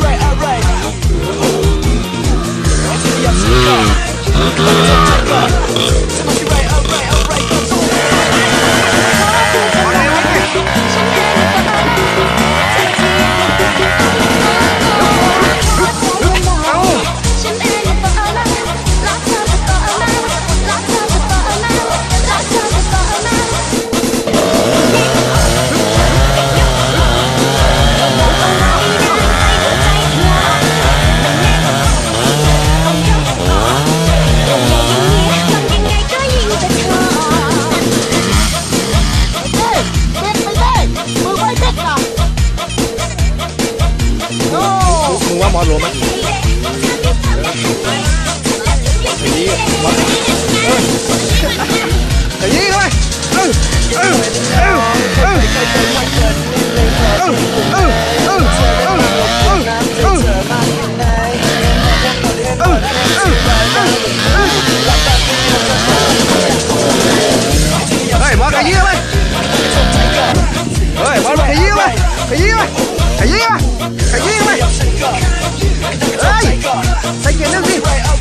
right, alright. I. มึงว่าอหลวงไหมยี่เลยเออเออเออเออเออเออเออเออเฮ้ยมาขยี้เลยเฮ้ยมาขยี้เลยขยี้เลยขยี้เลยขยี้เลย taking a leap.